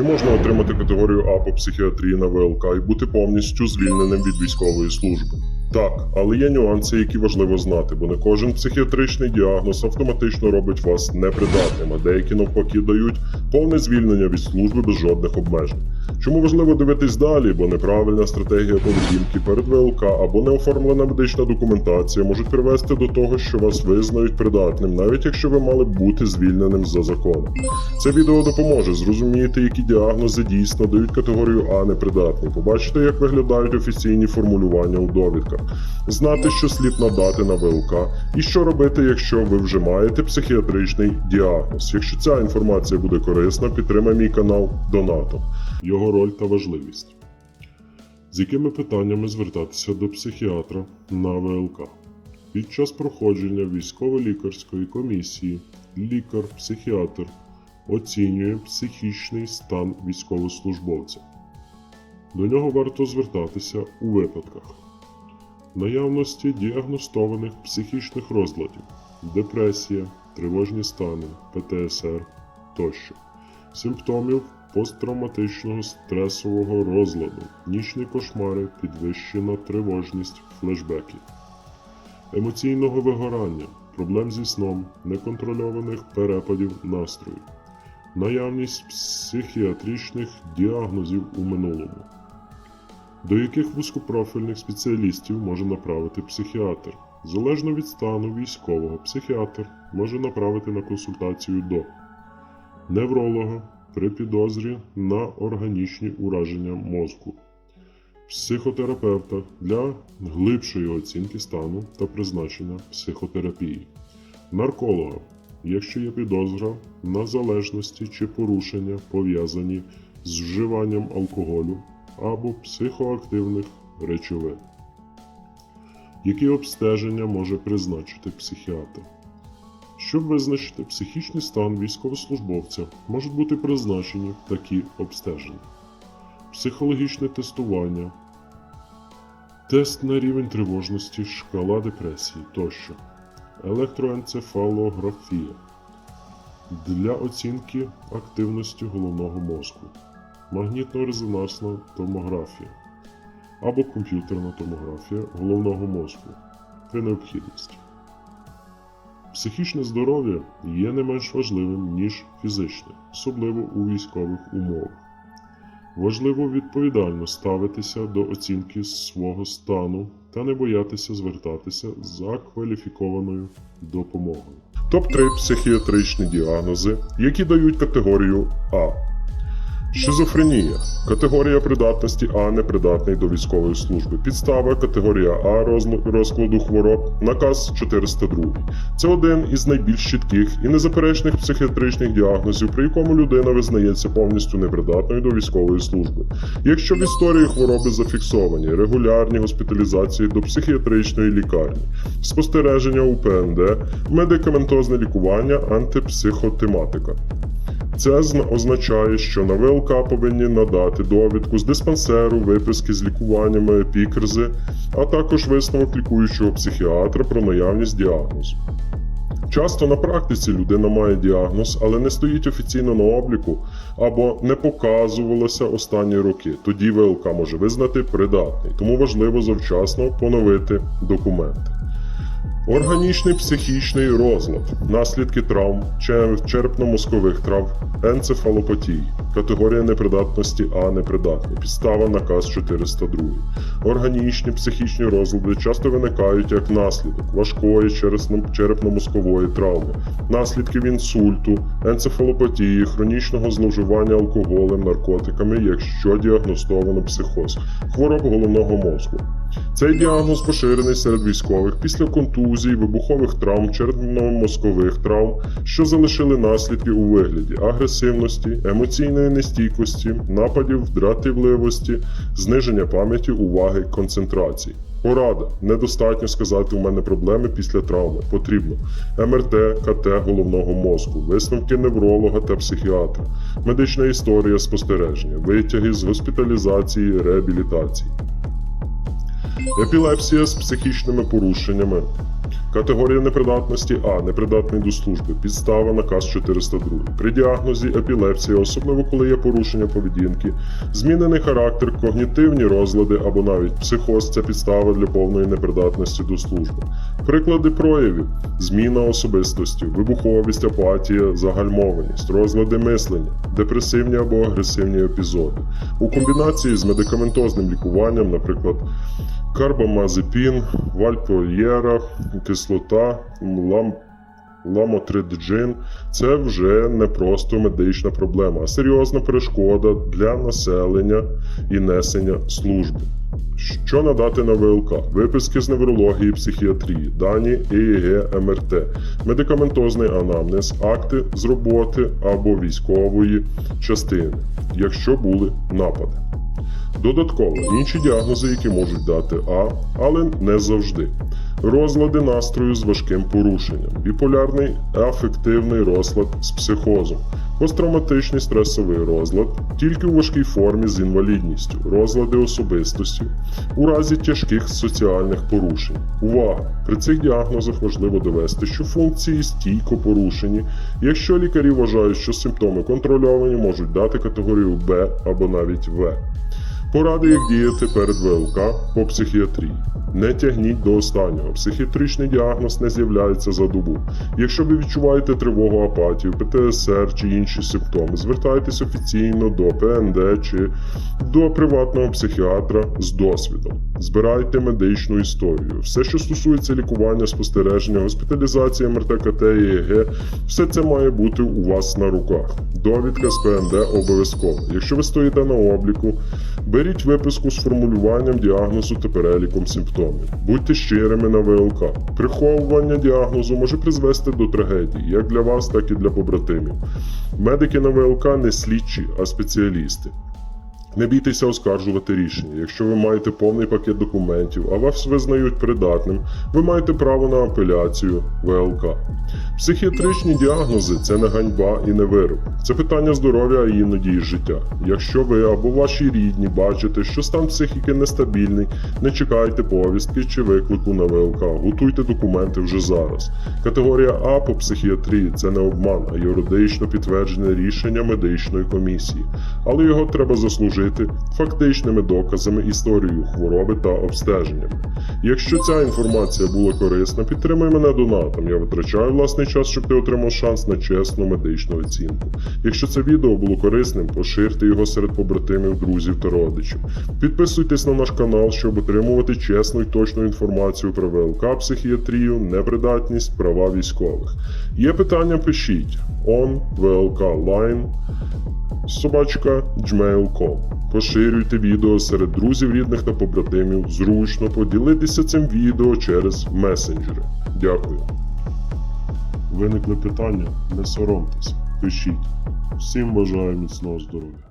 Чи можна отримати категорію А по психіатрії на ВЛК і бути повністю звільненим від військової служби? Так, але є нюанси, які важливо знати, бо не кожен психіатричний діагноз автоматично робить вас непридатним, а деякі навпаки дають повне звільнення від служби без жодних обмежень. Чому важливо дивитись далі, бо неправильна стратегія поведінки перед ВЛК або неоформлена медична документація можуть привести до того, що вас визнають придатним, навіть якщо ви мали б бути звільненим за законом. Це відео допоможе зрозуміти, які діагнози дійсно дають категорію А непридатний, побачити, як виглядають офіційні формулювання у довідках, знати, що слід надати на ВЛК, і що робити, якщо ви вже маєте психіатричний діагноз. Якщо ця інформація буде корисна, підтримай мій канал донатом. Його роль та важливість. З якими питаннями звертатися до психіатра на ВЛК? Під час проходження військово-лікарської комісії лікар-психіатр оцінює психічний стан військовослужбовця. До нього варто звертатися у випадках. Наявності діагностованих психічних розладів, депресія, тривожні стани, ПТСР тощо, симптомів посттравматичного стресового розладу, нічні кошмари, підвищена тривожність, флешбеки, емоційного вигорання, проблем зі сном, неконтрольованих перепадів настрою, наявність психіатричних діагнозів у минулому. До яких вузькопрофільних спеціалістів може направити психіатр? Залежно від стану військового, психіатр може направити на консультацію до невролога при підозрі на органічні ураження мозку, психотерапевта для глибшої оцінки стану та призначення психотерапії, нарколога, якщо є підозра на залежності чи порушення пов'язані з вживанням алкоголю або психоактивних речовин. Які обстеження може призначити психіатр? Щоб визначити психічний стан військовослужбовця, можуть бути призначені такі обстеження: психологічне тестування, тест на рівень тривожності, шкала депресії тощо, електроенцефалографія для оцінки активності головного мозку, магнітно-резонансна томографія або комп'ютерна томографія головного мозку при необхідності. Психічне здоров'я є не менш важливим, ніж фізичне, особливо у військових умовах. Важливо відповідально ставитися до оцінки свого стану та не боятися звертатися за кваліфікованою допомогою. Топ-3 психіатричні діагнози, які дають категорію А. Шизофренія. Категорія придатності А непридатний до військової служби. Підстава категорія А розкладу хвороб. Наказ 402. Це один із найбільш чітких і незаперечних психіатричних діагнозів, при якому людина визнається повністю непридатною до військової служби. Якщо в історії хвороби зафіксовані регулярні госпіталізації до психіатричної лікарні, спостереження у ПНД, медикаментозне лікування, антипсихотематика. Це зна- означає, що на ВЛК повинні надати довідку з диспансеру, виписки з лікуваннями, епікризи, а також висновок лікуючого психіатра про наявність діагнозу. Часто на практиці людина має діагноз, але не стоїть офіційно на обліку або не показувалася останні роки. Тоді ВЛК може визнати придатний, тому важливо завчасно поновити документи. Органічний психічний розлад, наслідки травм, чер- черепно-мозкових травм, енцефалопатій, категорія непридатності А непридатний, підстава наказ 402. Органічні психічні розлади часто виникають як наслідок важкої черепно-мозкової травми, наслідків інсульту, енцефалопатії, хронічного зловживання алкоголем, наркотиками, якщо діагностовано психоз, хвороб головного мозку. Цей діагноз поширений серед військових після контузій, вибухових травм, черепно-мозкових травм, що залишили наслідки у вигляді агресивності, емоційної нестійкості, нападів, дратівливості, зниження пам'яті, уваги, концентрації. Порада. Недостатньо сказати, у мене проблеми після травми. Потрібно МРТ, КТ головного мозку, висновки невролога та психіатра, медична історія спостереження, витяги з госпіталізації, реабілітації епілепсія з психічними порушеннями, Категорія непридатності А. Непридатний до служби. Підстава наказ 402. При діагнозі епілепсія, особливо коли є порушення поведінки, змінений характер, когнітивні розлади або навіть психоз це підстава для повної непридатності до служби. Приклади проявів: зміна особистості, вибуховість, апатія, загальмованість, розлади мислення, депресивні або агресивні епізоди. У комбінації з медикаментозним лікуванням, наприклад, карбамазепін, вальпольєра, кислота, лам. Ламотриджин це вже не просто медична проблема, а серйозна перешкода для населення і несення служби. Що надати на ВЛК? Виписки з неврології, психіатрії, дані ЕЕГ, МРТ, медикаментозний анамнез, акти з роботи або військової частини, якщо були напади. Додатково інші діагнози, які можуть дати А, але не завжди. Розлади настрою з важким порушенням, біполярний афективний розлад з психозом, посттравматичний стресовий розлад, тільки у важкій формі з інвалідністю, розлади особистості, у разі тяжких соціальних порушень. Увага! При цих діагнозах важливо довести, що функції стійко порушені. Якщо лікарі вважають, що симптоми контрольовані, можуть дати категорію Б або навіть В. Поради, як діяти перед ВЛК по психіатрії. Не тягніть до останнього. Психіатричний діагноз не з'являється за добу. Якщо ви відчуваєте тривогу, апатію, ПТСР чи інші симптоми, звертайтесь офіційно до ПНД чи до приватного психіатра з досвідом. Збирайте медичну історію. Все, що стосується лікування, спостереження, госпіталізації, МРТ, КТ, ЕЕГ, все це має бути у вас на руках. Довідка з ПНД обов'язково. Якщо ви стоїте на обліку, беріть виписку з формулюванням діагнозу та переліком симптомів. Будьте щирими на ВЛК. Приховування діагнозу може призвести до трагедії, як для вас, так і для побратимів. Медики на ВЛК не слідчі, а спеціалісти. Не бійтеся оскаржувати рішення. Якщо ви маєте повний пакет документів, а вас визнають придатним, ви маєте право на апеляцію ВЛК. Психіатричні діагнози це не ганьба і не вирок. Це питання здоров'я, а іноді і життя. Якщо ви або ваші рідні бачите, що стан психіки нестабільний, не чекайте повістки чи виклику на ВЛК. Готуйте документи вже зараз. Категорія А по психіатрії це не обман, а юридично підтверджене рішення медичної комісії. Але його треба заслужити фактичними доказами, історією хвороби та обстеженнями. Якщо ця інформація була корисна, підтримай мене донатом. Я витрачаю власний час, щоб ти отримав шанс на чесну медичну оцінку. Якщо це відео було корисним, поширте його серед побратимів, друзів та родичів. Підписуйтесь на наш канал, щоб отримувати чесну і точну інформацію про ВЛК, психіатрію, непридатність, права військових. Є питання, пишіть on VLK Line собачка gmail.com. Поширюйте відео серед друзів, рідних та побратимів. Зручно поділитися цим відео через месенджери. Дякую. Виникли питання? Не соромтесь, Пишіть. Всім бажаю міцного здоров'я.